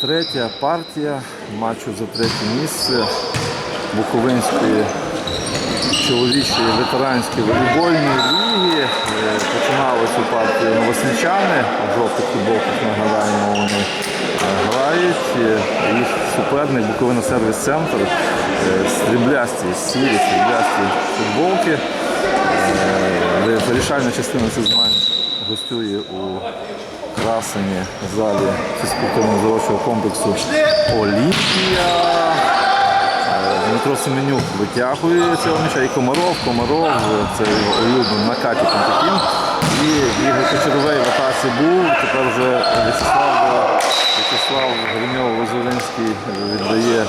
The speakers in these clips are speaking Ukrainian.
Третя партія матчу за третє місце Буковинської чоловічої ветеранської волейбольної ліги. Е, Починали цю партію новосничани. У жовтих футболках нагадаємо, вони е, грають. Е, Їх суперник Буковина сервіс центр. Стріблясті, сірі, стріблясті футболки. Вирішальна частина цих змагань гостює у красені залі фізкультурно-здоровчого комплексу Олімпія. Е, Дмитро Семенюк витягує цього м'яча і Комаров. Комаров це його улюблений накаті Пантакін. І Ігор Кочеровий в атаці був. Тепер вже В'ячеслав, В'ячеслав Гриньов Лозовинський віддає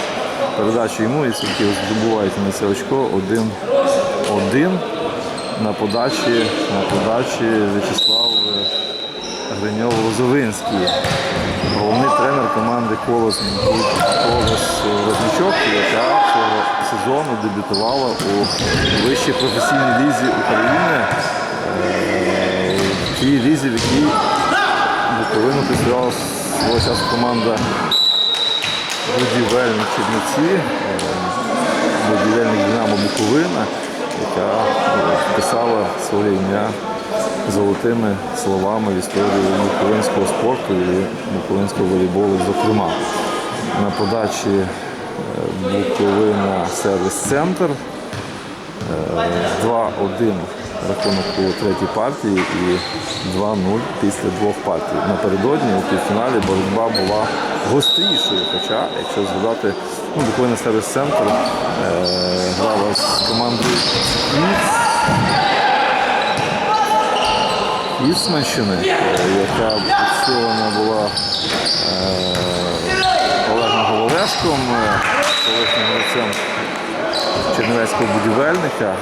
передачу йому і все-таки на це очко один-один. На подачі, на подачі В'ячеслав Гриньов Лозовинський. Головний тренер команди Колос Колос Розничок, яка цього сезону дебютувала у вищій професійній лізі України. Е, тій лізі, в якій Буковину представляла свого часу команда будівельні Чернівці, е, будівельник Динамо Буковина, яка е, вписала своє ім'я золотими словами в історію буковинського спорту і буковинського волейболу, зокрема. На подачі е, Буковина сервіс-центр. Е, 2-1 рахунок у третій партії і 2-0 після двох партій. Напередодні у півфіналі боротьба була гострішою. Хоча, якщо згадати, ну, Буковина сервіс-центр е, грала з командою Київ. Іцманщини, е, яка підсилена була е, Олегом Головешком, е, колишнім гравцем чернівецького будівельника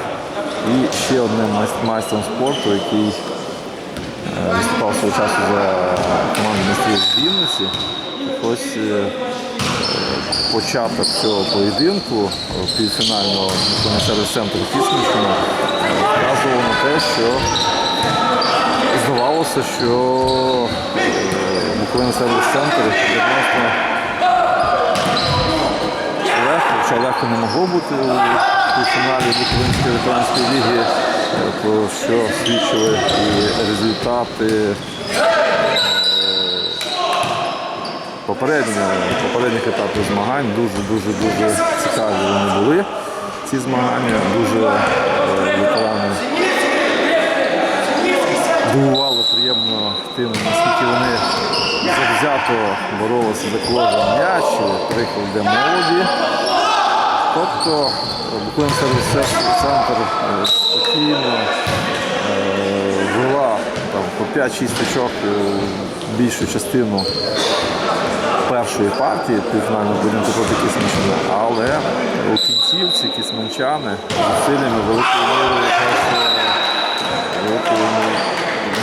і ще одним майстром спорту, який е, виступав свого часу за команду майстрів з Вінниці. Ось початок цього поєдинку півфінального центру Кіцманщини е, вказував на те, що здавалося, що е, Буковина сервіс центр відносно легко, хоча легко не могло бути у фіналі Буковинської ветеранської ліги, е, про що свідчили і результати е, попередніх етапів змагань. Дуже-дуже дуже цікаві вони були. Ці змагання дуже е, ветерани дивувало приємно тим, наскільки вони завзято боролися за кожен м'яч, приклад де молоді. Тобто Буковин сервіс центр е, спокійно вела по 5-6 очок е, більшу частину першої партії півфінального будинку проти Кісманщини, але у кінцівці кісманчани зусиллями великою мірою якраз е,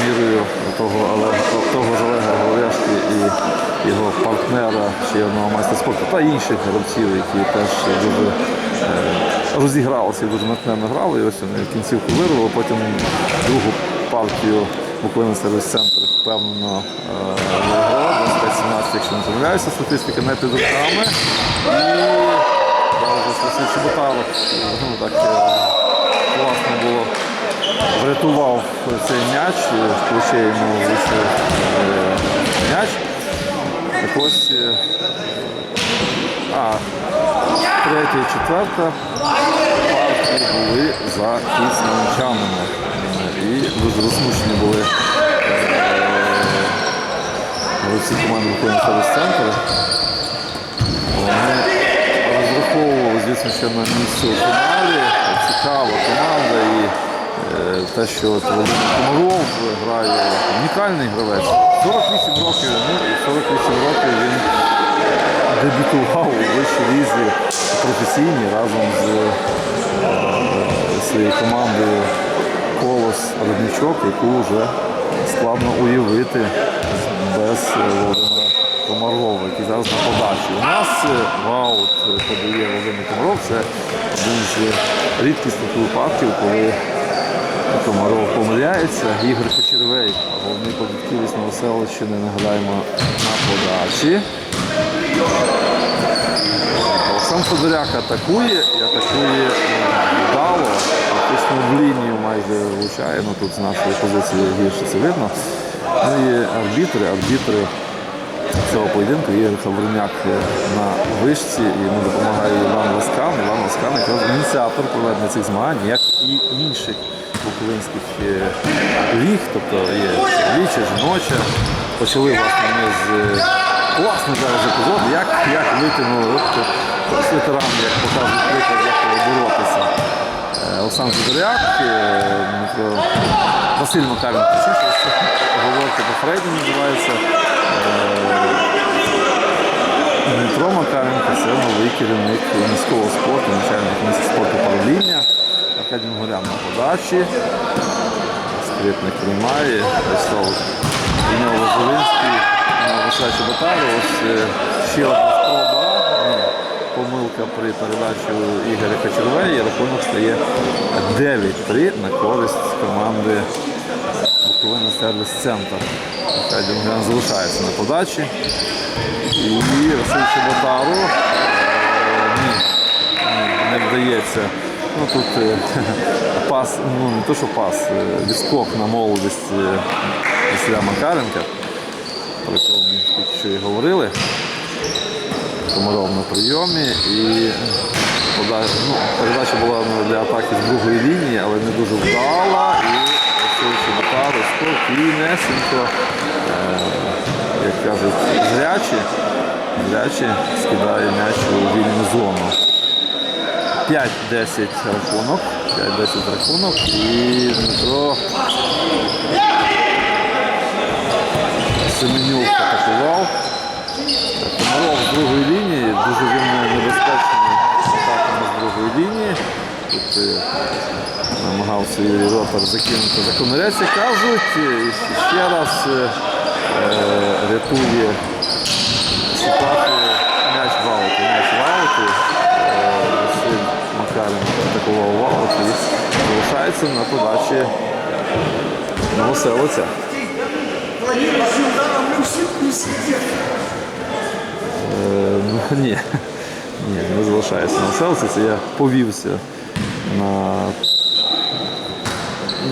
мірою того, Олега- того ж Олега Головешки і його партнера, ще одного майстра спорту, та інших гравців, які теж дуже е, розігралися дуже натхненно грали. І ось вони кінцівку вирвали, потім другу партію Буковина сервіс центр впевнено е, 25-17, якщо не помиляюся, статистика не під руками. І Чеботаров, ну, так е, класно було врятував цей м'яч, в плече йому вийшов е, м'яч. Так ось, е, а, третя і четверта партії були за кіцманчанами. І дуже засмучені були е, гравці команди сервіс центру. Вони розраховували, звісно, що на місце у фіналі. Цікава команда і те, що Володимир Комаров грає унікальний гравець. 48 років йому і 48 років він дебютував у вищій лізі професійній разом з е, своєю командою Колос Родничок, яку вже складно уявити без е, Володимира Комарова, який зараз на подачі. У нас е, ваут е, подає Володимир Комаров. Це один з рідкісних випадків, коли Комаров помиляється. Ігор Кочервей, головний податківець Новоселищини, нагадаємо на подачі. Олександр Федоряк атакує і атакує е, вдало, фактично в лінію майже влучає, ну тут з нашої позиції гірше це видно. Ну і арбітри, арбітри цього поєдинку є Хавриняк на вишці, і йому допомагає Іван Ласкан. Іван Ласкан якраз ініціатор проведення цих змагань, як і інших буковинських е, ліг, тобто є чоловіча, жіноча. Почали власне ми з е, класний зараз епізод, як, як витягнули ветеран, як показує приклад, як боротися. Е, Олександр Зоряк, е, Василь Макаренко, точніше, говорити по-фрейді називається. Дмитро Макаренко це новий керівник міського спорту, начальник міського спорту управління. Аркадій Горян на подачі. Скрипник приймає. Вячеслав Зіньов Лозовинський на Василь Батару. Ось е, ще одна спроба. Помилка при передачі Ігоря Кочервея. І рахунок стає 9-3 на користь команди Буковина сервіс центр. Аркадій залишається на подачі. І Василь Чеботару е, ні, не вдається. Ну тут е, пас, ну не то, що пас, е, відскок на молодість Василя Макаренка, про якого ми тільки що і говорили. Комаров на прийомі і пода- ну, передача була ну, для атаки з другої лінії, але не дуже вдала. Спокійнесенько, е, як кажуть, зрячі, зрячі скидає м'яч у вільну зону. 5-10 рахунок. 5-10 рахунок. І Дмитро Семенюк атакував. Комаров з другої лінії, дуже він небезпечний атаками з другої лінії. Тут е, намагався Юрій Ротар закинути за комірець, як кажуть. І ще раз е, е, рятує ситуацію м'яч в ауті. М'яч в ауті. Е, Василь Макаренко атакував в і залишається на подачі Новоселиця. Е, Ну, ні. Ні, не залишається на селці. Це я повівся на,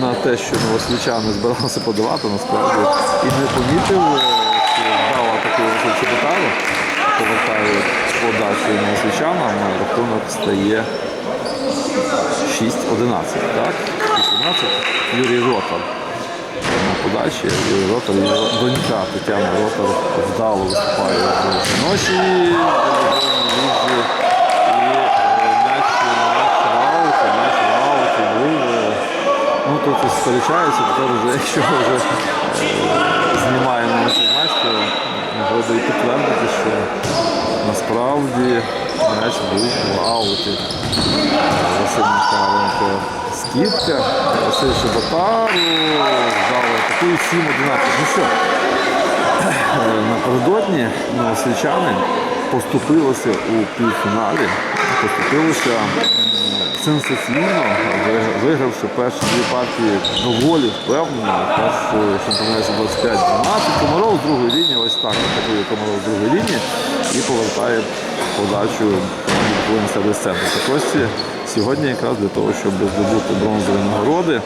на те, що новослічани збиралися подавати насправді. І не помітив, е, дала таку Чеботару, повертає подачу новослічанам, на рахунок стає 6-11. Так? 6-11. Юрій Ротар на подачі. Юрій Ротар, його донька Тетяна Ротар вдало виступає в жіночій тут і тепер вже, якщо вже знімаємо на цей матч, то і підтвердити, що насправді м'яч був в ауті. Василь Михайленко скидка, Василь Шеботару, вдали таку 7-11. Ну що, е, напередодні новослічани поступилися у півфіналі, поступилися сенсаційно, вигравши перші дві партії доволі впевнено. Першу шампіонесі 25-12. Комаров з другої лінії, ось так атакує Комаров з другої лінії і повертає подачу Буковини сервіс центру. Так ось сьогодні якраз для того, щоб здобути бронзові нагороди,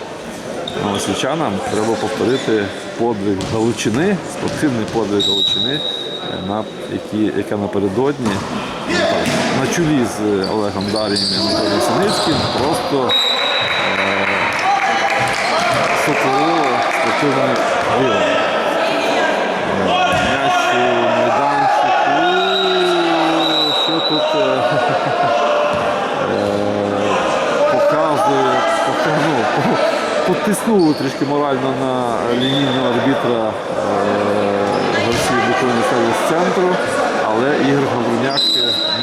Новосвічанам треба повторити подвиг Галичини, спортивний подвиг Галичини, на, яка напередодні ну, на чолі з Олегом Дарієм і Анатолієм Синицьким. Просто е, сотворило спортивний диво. Е, М'яч е, показує, пока- ну, потиснули трішки морально на лінійного арбітра гравців Буковини сервіс центру, але Ігор Гавруняк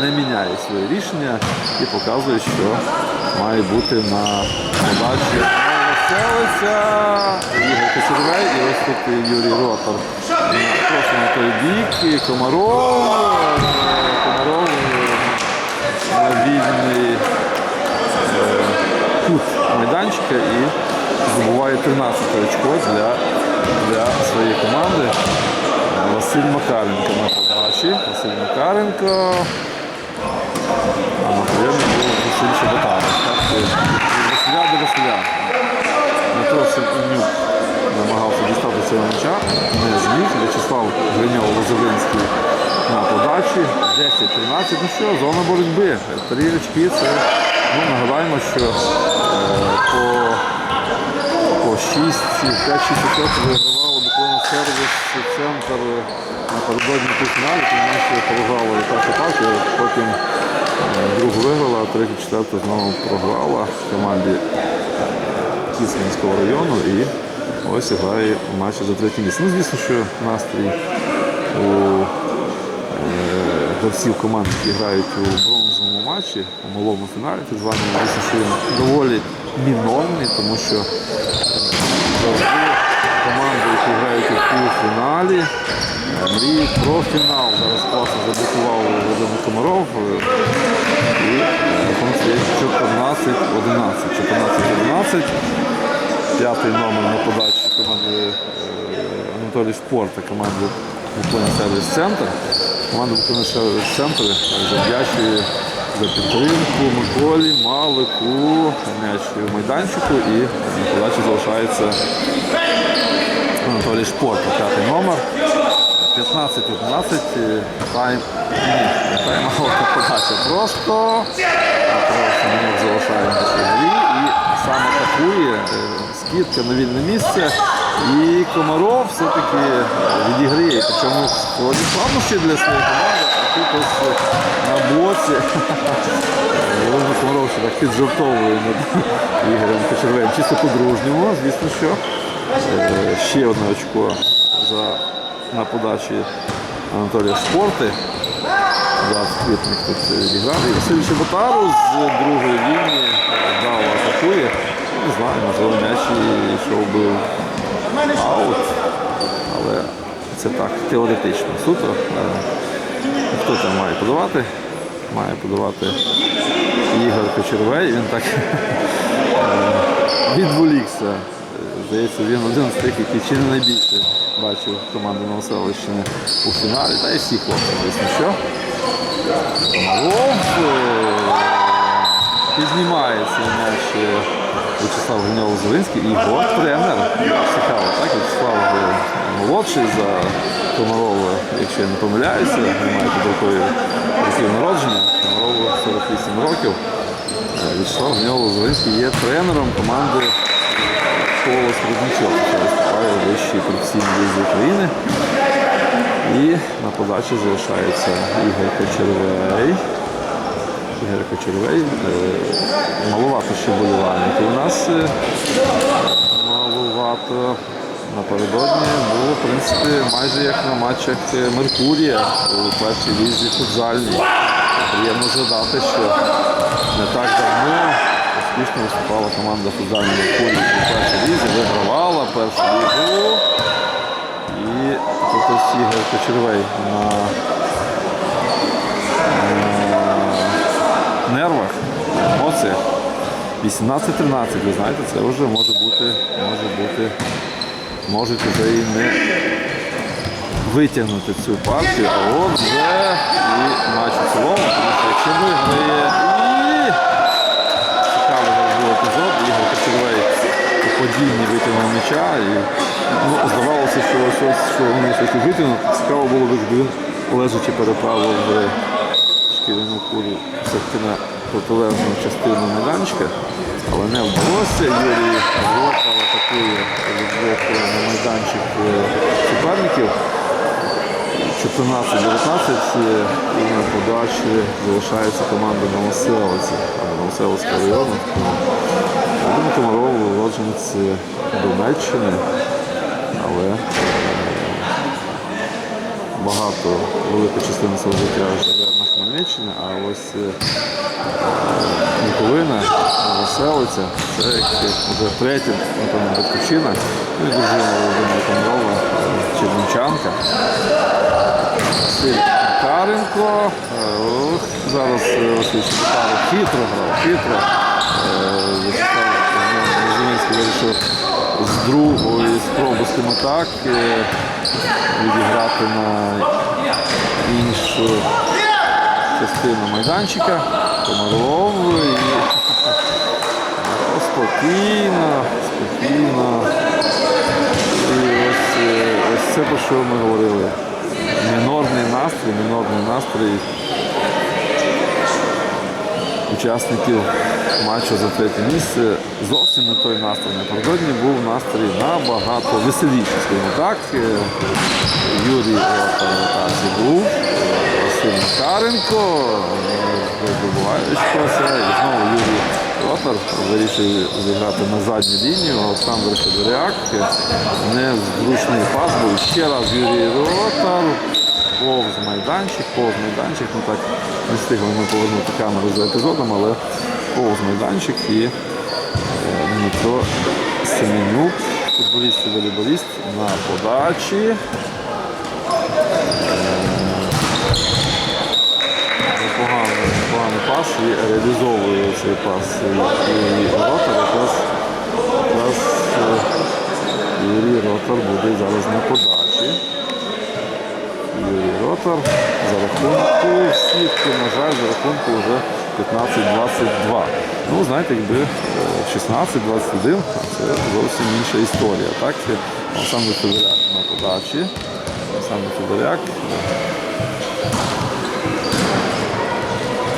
не міняє своє рішення і показує, що має бути на подачі Ігор Кочервей і ось тут Юрій Ротор. Просто на той бік, і Комаров, е, Комаров е, на вільний кут майданчика і здобуває 13 очко для, для своєї команди. Василь Макаренко на подачі. Василь Макаренко. Макаренко. А на прийомі був Василь Шаботар. Так, е, від Василя до Василя. Дмитро Семенюк намагався дістати цього м'яча, не зміг. В'ячеслав Гриньов Лозовинський на подачі. 10-13. Ну що, зона боротьби. Три очки це, ну, нагадаємо, що е, по, по 6, 5-6 очок вигравало буквально сервіс центр напередодні півфіналі, тому що і першу партію, потім е, другу виграла, а третю, четверту знову програла команді Кіцманського району і ось грає в матчі за третє місце. Ну, звісно, що настрій у е, гравців команд, які грають у бронзовому матчі, у малому фіналі, так званому, звісно, що він доволі мінорний, тому що е, завжди команди, які грають півфіналі, мріють про фінал. Зараз класно заблокував Володимир Комаров. І стоїть 14-11. 14-11. П'ятий номер на подачі команди е, Анатолій Шпорта, команди Буковина Сервіс Центр. Команда Буковина Сервіс Центр завдячує за підтримку Миколі, Малику, м'яч у майданчику і на подачі залишається Анатолій Шпорта, п'ятий номер. 15-15 е, тайм. Тайм аут подача. Просто Семенюк залишає на грі і саме атакує. е, Скидка на вільне місце. І Комаров все-таки відіграє. Причому сьогодні складнощі для своєї команди, а тут ось на боці. Комаров ще так піджартовує над Ігорем Кочервем. Чисто по-дружньому, звісно, що. Е, Ще одне очко за, на подачі Анатолія Шпорти. Зараз Квітник тут відіграв. І Василь Чеботару з другої лінії вдало атакує. Не знаю, можливо, м'яч йшов би аут. Але це так, теоретично. Суто. Е, Хто там має подавати? Має подавати Ігор Кочервей. Він так е, відволікся. Здається, він один з тих, який чи не найбільше бачив команду Новоселищини у фіналі, та й всі хлопці, звісно, що. Е, піднімається м'яч е, Вячеслав Гриньов Зелинський і його тренер. Цікаво, так? Вячеслав е, молодший за Комарова, якщо я не помиляюся, немає під рукою років народження. Комарову 48 років. Вячеслав Гриньов Зелинський є тренером команди Школа Середнячок, яка виступає у вищій професійній лізі України. І на подачі залишається Ігор Кочервей. Ігор Кочервей. Е, Маловато ще болівальників у нас. е, Маловато. Напередодні було, в принципі, майже як на матчах е, Меркурія у першій лізі футзальній. Приємно згадати, що не так давно успішно виступала команда футзальної Меркурії у першій лізі, вигравала першу лігу. І тут Ігор Кочервей на, нервах, емоціях. 18-13, ви знаєте, це вже може бути, може бути, можуть вже і не витягнути цю партію, а от вже і матч у цілому, тому що якщо виграє і падінні витягнув м'яча і ну, здавалося, що ось що вони щось витягнуть. Цікаво було, б, якби він лежачи переправив в шкіряну кулю все-таки на протилежну частину майданчика, але не вдалося. Юрій Глокар атакує боку на майданчик е, суперників. 14-19 е, і на подачі залишається команда Новоселиці або Новоселицького району. Володимир Комаров, уродженець Донеччини, але е, багато, велика частина свого життя живе на Хмельниччині, а ось е, Буковина, Новоселиця, це вже третя, напевно, батьківщина. Ну і дружина Володимира Комарова, е, Чернівчанка. Макаренко. Е, Зараз е, Василь Макаренко хитро грав, хитро. Е, Вячеслав з другої спроби схематак відіграти на іншу частину майданчика. Комаров і спокійно, спокійно. І ось, е, ось це про що ми говорили. Мінорний настрій, мінорний настрій учасників матчу за третє місце не той настрій. Напередодні був настрій набагато веселіший, скажімо так. Е, Юрій Ротарі був, е, Василь Макаренко, добуваючися, і знову Юрій Ротар вирішив зіграти на задню лінію. Олександр Федоряк, незручний пас був. Ще раз Юрій Ротар повз майданчик, повз майданчик. Ну так не встигли ми повернути камеру за епізодом, але повз майданчик і е, Дмитро Семенюк, футболіст і волейболіст на подачі. Е, Непоганий, непоганий пас і реалізовує цей пас. І, Ротар якраз, якраз е, Юрій Ротар буде зараз на подачі. Юрій Ротар за рахунку сітки, на жаль, за рахунку вже 15-22. Ну, знаєте, якби е, 16-21, це зовсім інша історія. Так? Олександр Федоряк на подачі. Олександр Федоряк.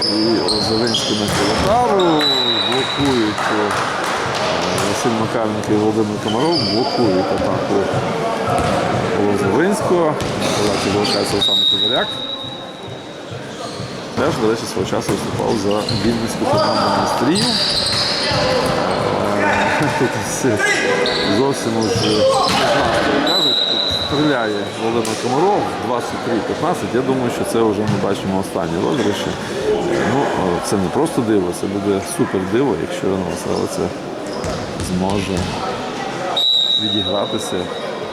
І Розовинський на Колотару блокують е, Василь Макаренко і Володимир Комаров блокують атаку Лозовинського. Подачі залишається Олександр Федоряк. Теж, до речі, свого часу виступав за Вінницьку команду майстрів. Е, зовсім уж не знаю, що кажуть. Тут стріляє Володимир Комаров 23-15. Я думаю, що це вже ми бачимо останні розіграші. Ну, е, це не просто диво, це буде супер диво, якщо Новоселиця зможе відігратися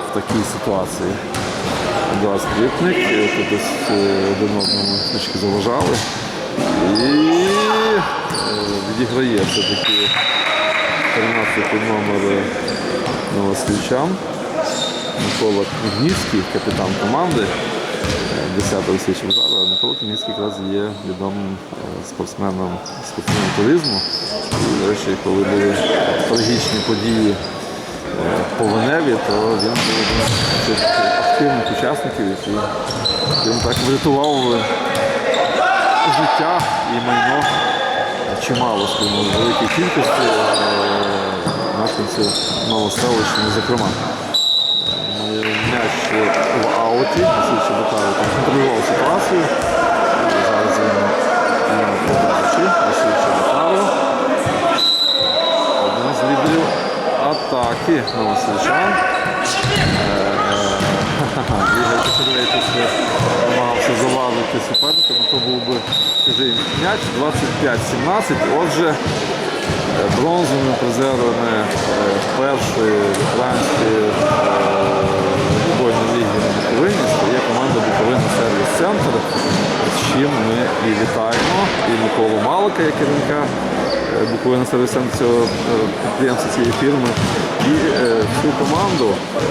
в такій ситуації. Два скрипник, е, тут е, один одному трішки заважали. І е, відіграє все-таки 13 номер новослівчан. Микола Книгнівський, капітан команди. 10 Олексій Чебзара. Микола Книгнівський якраз є відомим е, спортсменом спортивного туризму. І, до речі, коли були трагічні події по Веневі, то він був активних учасників, який скажімо так врятував е, життя і майно чимало, скажімо, великій кількості е, мешканців Новоселищини, зокрема. М'яч в ауті, Василь Чеботаров там контролював ситуацію. Зараз він на подачі. Василь Чеботаров. Один з лідерів атаки Новосельчан. Петревич намагався завадити суперника, то був би чужий м'яч 25-17. Отже, е, бронзовими призерами е, першої ветеранської футбольної ліги Буковині стає команда Буковина Сервіс Центр, з чим ми і вітаємо і Миколу Малика, як керівника е, Буковина Сервіс Центр цього е, підприємства цієї фірми, і е, всю команду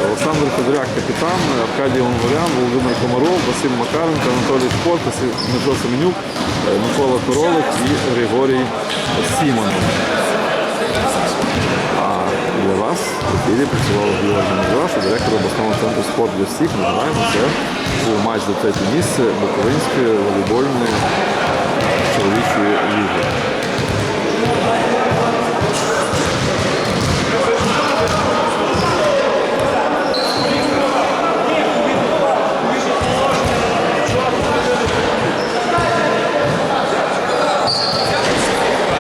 Олександр Федоряк, капітан, Аркадій Гонгорян, Володимир Комаров, Василь Макаренко, Анатолій Шпортас, Дмитро Семенюк, е, Микола Королик і Григорій Сімонов. А для вас в ефірі працював Георгій Мазураша, директор обласного центру спорт для всіх. Нагадаю, це був матч за третє місце Буковинської волейбольної чоловічої ліги.